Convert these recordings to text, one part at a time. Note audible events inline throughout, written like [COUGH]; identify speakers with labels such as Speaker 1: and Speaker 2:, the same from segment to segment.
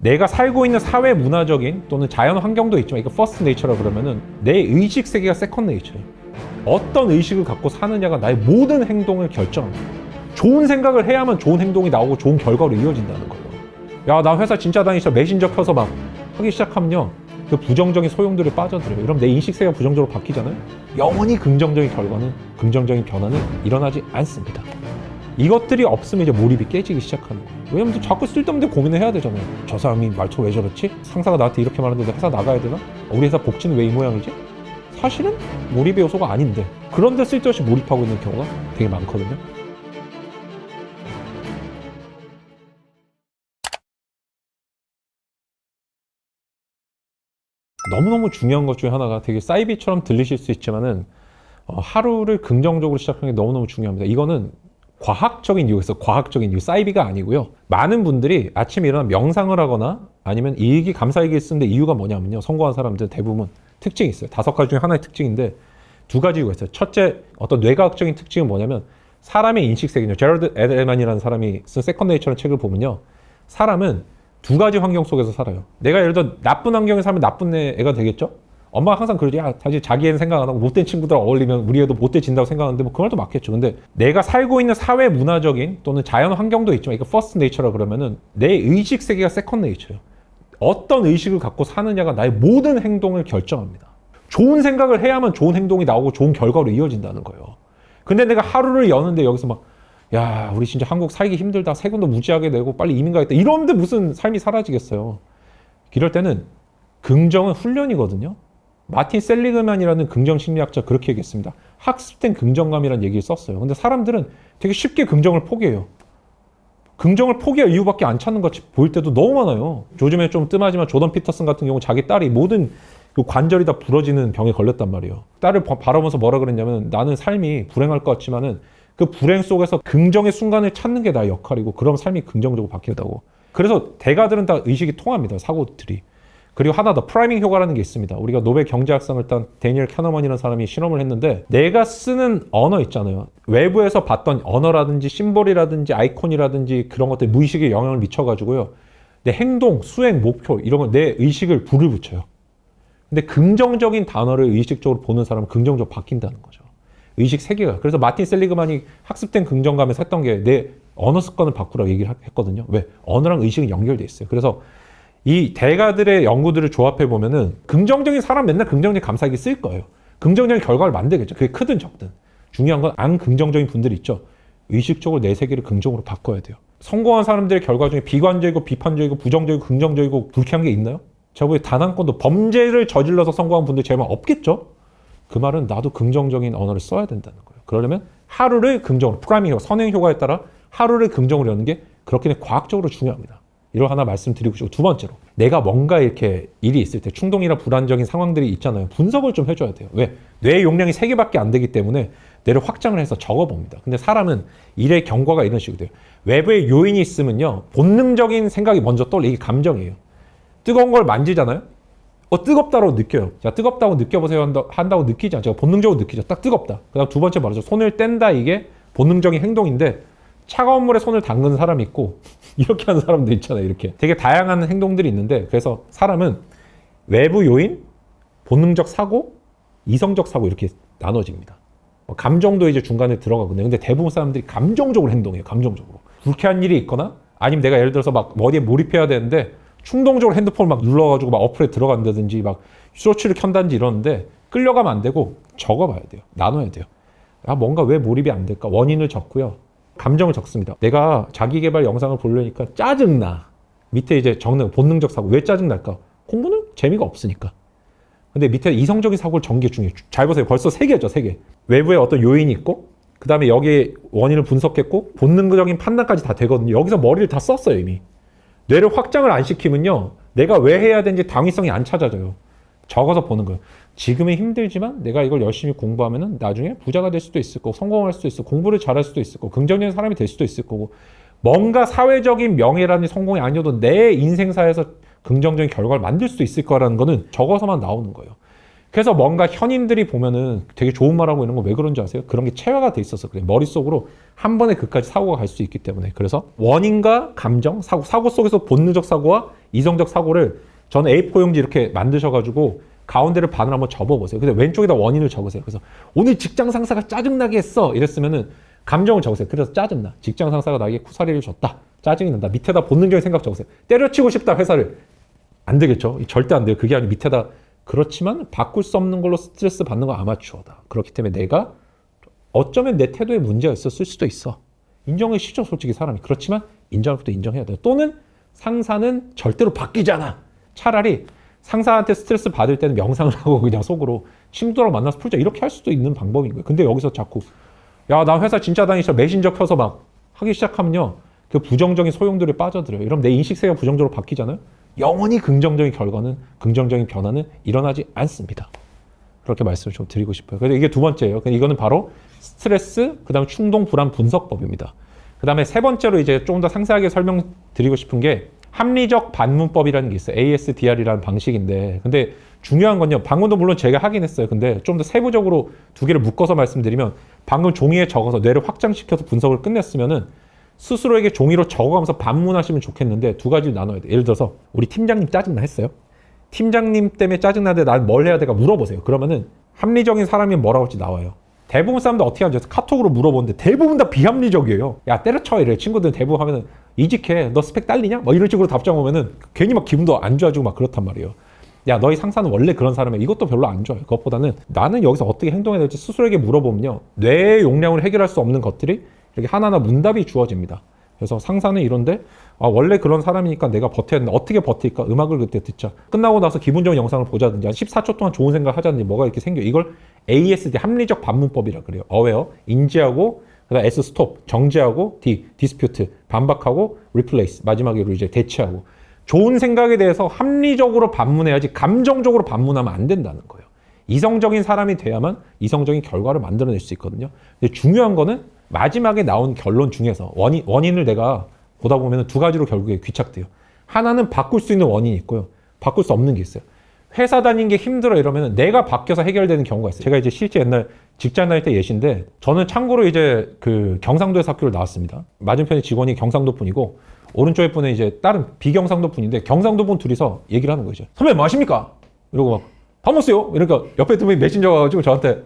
Speaker 1: 내가 살고 있는 사회 문화적인 또는 자연 환경도 있지만 이거 퍼스트 네이처라 그러면은 내 의식 세계가 세컨 네이처예요. 어떤 의식을 갖고 사느냐가 나의 모든 행동을 결정합니다. 좋은 생각을 해야만 좋은 행동이 나오고 좋은 결과로 이어진다는 거예요. 야, 나 회사 진짜 다니시다 메신저 켜서 막 하기 시작하면요. 그 부정적인 소용돌이 빠져들어요. 그럼 내 인식 세계가 부정적으로 바뀌잖아요. 영원히 긍정적인 결과는 긍정적인 변화는 일어나지 않습니다. 이것들이 없으면 이제 몰입이 깨지기 시작하는 거예요. 왜냐면 자꾸 쓸데없는 데 고민을 해야 되잖아요. 저 사람이 말투 왜 저렇지? 상사가 나한테 이렇게 말하는데 회사 나가야 되나? 우리 회사 복지는 왜 이 모양이지? 사실은 몰입의 요소가 아닌데 그런데 쓸데없이 몰입하고 있는 경우가 되게 많거든요. 너무너무 중요한 것 중에 하나가 되게 사이비처럼 들리실 수 있지만은 어, 하루를 긍정적으로 시작하는 게 너무너무 중요합니다. 이거는 과학적인 이유에서 과학적인 이유, 사이비가 아니고요. 많은 분들이 아침에 일어나 명상을 하거나 아니면 일기, 감사일기를 쓰는데 이유가 뭐냐면요. 성공한 사람들 대부분 특징이 있어요. 다섯 가지 중에 하나의 특징인데 두 가지 이유가 있어요. 첫째, 어떤 뇌과학적인 특징은 뭐냐면 사람의 인식 세계죠. 제럴드 에델만이라는 사람이 쓴 세컨 네이처라는 책을 보면요. 사람은 두 가지 환경 속에서 살아요. 내가 예를 들어 나쁜 환경에 살면 나쁜 애- 애가 되겠죠? 엄마가 항상 그러지. 야, 사실 자기 애는 생각 안 하고 못된 친구들 어울리면 우리 애도 못돼진다고 생각하는데 뭐 그 말도 맞겠죠. 근데 내가 살고 있는 사회 문화적인 또는 자연 환경도 있지만 이거 퍼스트 네이처라 그러면은 내 의식 세계가 세컨 네이처예요. 어떤 의식을 갖고 사느냐가 나의 모든 행동을 결정합니다. 좋은 생각을 해야만 좋은 행동이 나오고 좋은 결과로 이어진다는 거예요. 근데 내가 하루를 여는데 여기서 막, 야, 우리 진짜 한국 살기 힘들다. 세금도 무지하게 내고 빨리 이민 가겠다. 이러는데 무슨 삶이 사라지겠어요. 이럴 때는 긍정은 훈련이거든요. 마틴 셀리그만이라는 긍정 심리학자 그렇게 얘기했습니다. 학습된 긍정감이라는 얘기를 썼어요. 근데 사람들은 되게 쉽게 긍정을 포기해요. 긍정을 포기할 이유밖에 안 찾는 것 같이 보일 때도 너무 많아요. 요즘에 좀 뜸하지만 조던 피터슨 같은 경우 자기 딸이 모든 그 관절이 다 부러지는 병에 걸렸단 말이에요. 딸을 바- 바라보면서 뭐라 그랬냐면 나는 삶이 불행할 것 같지만은 그 불행 속에서 긍정의 순간을 찾는 게 나의 역할이고 그럼 삶이 긍정적으로 바뀐다고. 그래서 대가들은 다 의식이 통합니다. 사고들이. 그리고 하나 더 프라이밍 효과라는 게 있습니다. 우리가 노벨 경제학상을 딴 데니엘 캐너먼이라는 사람이 실험을 했는데 내가 쓰는 언어 있잖아요. 외부에서 봤던 언어라든지 심볼이라든지 아이콘이라든지 그런 것들 무의식에 영향을 미쳐가지고요. 내 행동, 수행, 목표 이런 거 내 의식을 불을 붙여요. 근데 긍정적인 단어를 의식적으로 보는 사람은 긍정적으로 바뀐다는 거죠. 의식 세계가. 그래서 마틴 셀리그만이 학습된 긍정감에서 했던 게 내 언어 습관을 바꾸라고 얘기를 했거든요. 왜? 언어랑 의식은 연결돼 있어요. 그래서 이 대가들의 연구들을 조합해 보면은 긍정적인 사람 맨날 긍정적인 감사하기 쓸 거예요. 긍정적인 결과를 만들겠죠. 그게 크든 적든. 중요한 건 안 긍정적인 분들 있죠. 의식적으로 내 세계를 긍정으로 바꿔야 돼요. 성공한 사람들의 결과 중에 비관적이고 비판적이고 부정적이고 긍정적이고 불쾌한 게 있나요? 보기에 단 한 건도 범죄를 저질러서 성공한 분들 제발 없겠죠? 그 말은 나도 긍정적인 언어를 써야 된다는 거예요. 그러려면 하루를 긍정으로, 프라이밍 효과, 선행 효과에 따라 하루를 긍정으로 여는 게 그렇게 과학적으로 중요합니다. 이걸 하나 말씀드리고 싶고 두 번째로 내가 뭔가 이렇게 일이 있을 때 충동이나 불안적인 상황들이 있잖아요. 분석을 좀 해줘야 돼요. 왜? 뇌 용량이 세개밖에안 되기 때문에 뇌를 확장을 해서 적어봅니다. 근데 사람은 일의 경과가 이런 식으로 돼요. 외부에 요인이 있으면요. 본능적인 생각이 먼저 떠올려. 이게 감정이에요. 뜨거운 걸 만지잖아요. 어 뜨겁다고 느껴요. 자 뜨겁다고 느껴보세요 한다, 한다고 느끼지 않죠. 본능적으로 느끼죠. 딱 뜨겁다. 그 다음 두 번째 말이죠. 손을 뗀다 이게 본능적인 행동인데 차가운 물에 손을 담근 사람이 있고 [LAUGHS] 이렇게 하는 사람도 있잖아요. 이렇게 되게 다양한 행동들이 있는데 그래서 사람은 외부 요인, 본능적 사고, 이성적 사고 이렇게 나눠집니다. 뭐 감정도 이제 중간에 들어가거든요. 근데 대부분 사람들이 감정적으로 행동해요. 감정적으로. 불쾌한 일이 있거나 아니면 내가 예를 들어서 막 어디에 몰입해야 되는데 충동적으로 핸드폰을 막 눌러가지고 막 어플에 들어간다든지 막 쇼츠를 켠다든지 이러는데 끌려가면 안 되고 적어봐야 돼요. 나눠야 돼요. 아, 뭔가 왜 몰입이 안 될까? 원인을 적고요. 감정을 적습니다. 내가 자기 개발 영상을 보려니까 짜증나. 밑에 이제 적는 본능적 사고. 왜 짜증날까? 공부는 재미가 없으니까. 근데 밑에 이성적인 사고를 전개 중요해요. 잘 보세요. 벌써 세 개죠, 세 개. 외부에 어떤 요인이 있고, 그 다음에 여기에 원인을 분석했고, 본능적인 판단까지 다 되거든요. 여기서 머리를 다 썼어요, 이미. 뇌를 확장을 안 시키면요. 내가 왜 해야 되는지 당위성이 안 찾아져요. 적어서 보는 거예요. 지금은 힘들지만 내가 이걸 열심히 공부하면은 나중에 부자가 될 수도 있을 거고 성공할 수도 있고 공부를 잘할 수도 있을 거고 긍정적인 사람이 될 수도 있을 거고 뭔가 사회적인 명예라는 성공이 아니어도 내 인생사에서 긍정적인 결과를 만들 수 있을 거라는 거는 적어서만 나오는 거예요. 그래서 뭔가 현인들이 보면은 되게 좋은 말하고 이런 거 왜 그런지 아세요? 그런 게 체화가 돼 있어서 그래. 머릿속으로 한 번에 그까지 사고가 갈 수 있기 때문에. 그래서 원인과 감정, 사고, 사고 속에서 본능적 사고와 이성적 사고를 저는 A4 용지 이렇게 만드셔가지고 가운데를 반을 한번 접어보세요. 근데 왼쪽에다 원인을 적으세요. 그래서 오늘 직장 상사가 짜증나게 했어. 이랬으면은 감정을 적으세요. 그래서 짜증나. 직장 상사가 나에게 쿠사리를 줬다. 짜증이 난다. 밑에다 본능적인 생각 적으세요. 때려치고 싶다 회사를. 안 되겠죠. 절대 안 돼요. 그게 아니고 밑에다 그렇지만 바꿀 수 없는 걸로 스트레스 받는 건 아마추어다. 그렇기 때문에 내가 어쩌면 내 태도에 문제가 있었을 수도 있어. 인정해 시죠 솔직히 사람이. 그렇지만 인정할 것도 인정해야 돼요. 또는 상사는 절대로 바뀌잖아. 차라리 상사한테 스트레스 받을 때는 명상을 [LAUGHS] 하고 그냥 속으로 친구들하고 만나서 풀자 이렇게 할 수도 있는 방법인 거예요. 근데 여기서 자꾸 야 나 회사 진짜 다니셔 메신저 켜서 막 하기 시작하면요 그 부정적인 소용돌이에 빠져들어요. 이러면 내 인식세가 부정적으로 바뀌잖아요. 영원히 긍정적인 결과는 긍정적인 변화는 일어나지 않습니다. 그렇게 말씀을 좀 드리고 싶어요. 그래서 이게 두 번째예요. 이거는 바로 스트레스, 그다음 충동 불안 분석법입니다. 그다음에 세 번째로 이제 조금 더 상세하게 설명드리고 싶은 게 합리적 반문법이라는 게 있어요. ASDR이라는 방식인데, 근데 중요한 건요. 방금도 물론 제가 하긴 했어요. 근데 좀 더 세부적으로 두 개를 묶어서 말씀드리면 방금 종이에 적어서 뇌를 확장시켜서 분석을 끝냈으면은 스스로에게 종이로 적어가면서 반문하시면 좋겠는데 두 가지를 나눠야 돼요. 예를 들어서 우리 팀장님 짜증나 했어요. 팀장님 때문에 짜증나는데 난 뭘 해야 될까 물어보세요. 그러면은 합리적인 사람이 뭐라고 할지 나와요. 대부분 사람들 어떻게 하죠? 카톡으로 물어보는데 대부분 다 비합리적이에요. 야 때려쳐 이래 친구들 대부분 하면은 이직해 너 스펙 딸리냐? 뭐 이런 식으로 답장 오면은 괜히 막 기분도 안 좋아지고 막 그렇단 말이에요. 야 너희 상사는 원래 그런 사람이야. 이것도 별로 안 좋아요. 그것보다는 나는 여기서 어떻게 행동해야 될지 스스로에게 물어보면요. 뇌의 용량을 해결할 수 없는 것들이 이렇게 하나하나 문답이 주어집니다. 그래서 상사는 이런데 아, 원래 그런 사람이니까 내가 된다. 어떻게 버틸까? 음악을 그때 듣자. 끝나고 나서 기분 좋은 영상을 보자든지 한 14초 동안 좋은 생각 하자든지 뭐가 이렇게 생겨. 이걸 ASD 합리적 반문법이라 그래요. 어웨어 인지하고 그다음 S 스톱 정지하고 D 디스퓨트 반박하고 리플레이스 마지막으로 이제 대체하고 좋은 생각에 대해서 합리적으로 반문해야지 감정적으로 반문하면 안 된다는 거예요. 이성적인 사람이 돼야만 이성적인 결과를 만들어낼 수 있거든요. 근데 중요한 거는 마지막에 나온 결론 중에서 원인, 원인을 내가 보다 보면 두 가지로 결국에 귀착돼요. 하나는 바꿀 수 있는 원인이 있고요. 바꿀 수 없는 게 있어요. 회사 다니는 게 힘들어 이러면 내가 바뀌어서 해결되는 경우가 있어요. 제가 이제 실제 옛날 직장 다닐 때 예신데 저는 참고로 이제 그 경상도에서 학교를 나왔습니다. 맞은편에 직원이 경상도 분이고 오른쪽에 분은 이제 다른 비경상도 분인데 경상도 분 둘이서 얘기를 하는 거죠. 선배님 뭐 하십니까? 이러고 막 밥 먹었어요? 이러니까 옆에 두 분이 메신저 가가지고 저한테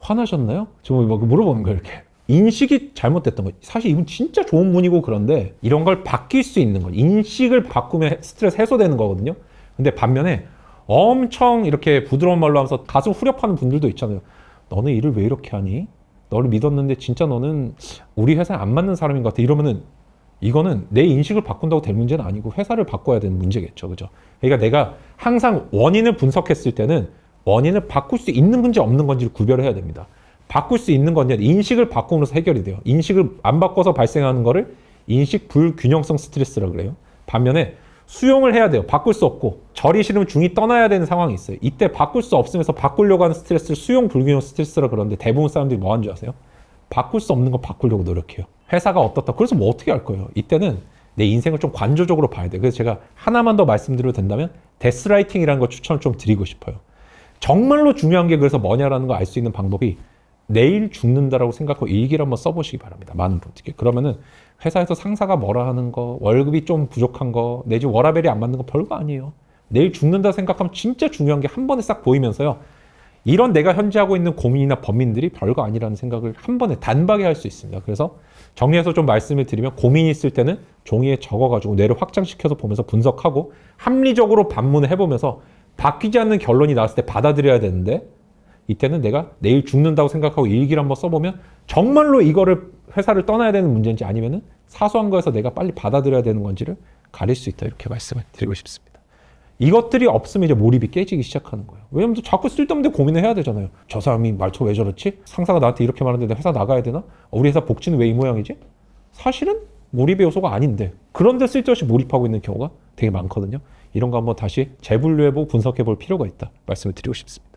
Speaker 1: 화나셨나요? 지금 막 물어보는 거예요 이렇게. 인식이 잘못됐던 거지. 사실 이분 진짜 좋은 분이고 그런데 이런 걸 바뀔 수 있는 거. 인식을 바꾸면 스트레스 해소되는 거거든요. 근데 반면에 엄청 이렇게 부드러운 말로 하면서 가슴 후렵하는 분들도 있잖아요. 너는 일을 왜 이렇게 하니? 너를 믿었는데 진짜 너는 우리 회사에 안 맞는 사람인 것 같아. 이러면은 이거는 내 인식을 바꾼다고 될 문제는 아니고 회사를 바꿔야 되는 문제겠죠. 그죠? 그러니까 내가 항상 원인을 분석했을 때는 원인을 바꿀 수 있는 건지 없는 건지를 구별해야 됩니다. 바꿀 수 있는 건지 인식을 바꿈으로써 해결이 돼요. 인식을 안 바꿔서 발생하는 거를 인식 불균형성 스트레스라고 그래요. 반면에 수용을 해야 돼요. 바꿀 수 없고 절이 싫으면 중이 떠나야 되는 상황이 있어요. 이때 바꿀 수 없으면서 바꾸려고 하는 스트레스를 수용 불균형 스트레스라 그러는데 대부분 사람들이 뭐 하는 줄 아세요? 바꿀 수 없는 거 바꾸려고 노력해요. 회사가 어떻다. 그래서 뭐 어떻게 할 거예요? 이때는 내 인생을 좀 관조적으로 봐야 돼요. 그래서 제가 하나만 더 말씀드려도 된다면 데스라이팅이라는 거 추천을 좀 드리고 싶어요. 정말로 중요한 게 그래서 뭐냐라는 걸알수 있는 방법이 내일 죽는다라고 생각하고 일기를 한번 써보시기 바랍니다. 많은 분들께. 그러면은 회사에서 상사가 뭐라 하는 거, 월급이 좀 부족한 거, 내지 워라벨이 안 맞는 거 별거 아니에요. 내일 죽는다 생각하면 진짜 중요한 게 한 번에 싹 보이면서요. 이런 내가 현재 하고 있는 고민이나 범인들이 별거 아니라는 생각을 한 번에 단박에 할 수 있습니다. 그래서 정리해서 좀 말씀을 드리면 고민이 있을 때는 종이에 적어가지고 뇌를 확장시켜서 보면서 분석하고 합리적으로 반문을 해보면서 바뀌지 않는 결론이 나왔을 때 받아들여야 되는데 이때는 내가 내일 죽는다고 생각하고 일기를 한번 써보면 정말로 이거를 회사를 떠나야 되는 문제인지 아니면은 사소한 거에서 내가 빨리 받아들여야 되는 건지를 가릴 수 있다 이렇게 말씀을 드리고 싶습니다. 이것들이 없으면 이제 몰입이 깨지기 시작하는 거예요. 왜냐면 또 자꾸 쓸데없는 고민을 해야 되잖아요. 저 사람이 말투 왜 저렇지? 상사가 나한테 이렇게 말하는데 회사 나가야 되나? 우리 회사 복지는 왜 이 모양이지? 사실은 몰입의 요소가 아닌데 그런데 쓸데없이 몰입하고 있는 경우가 되게 많거든요. 이런 거 한번 다시 재분류해보고 분석해볼 필요가 있다 말씀을 드리고 싶습니다.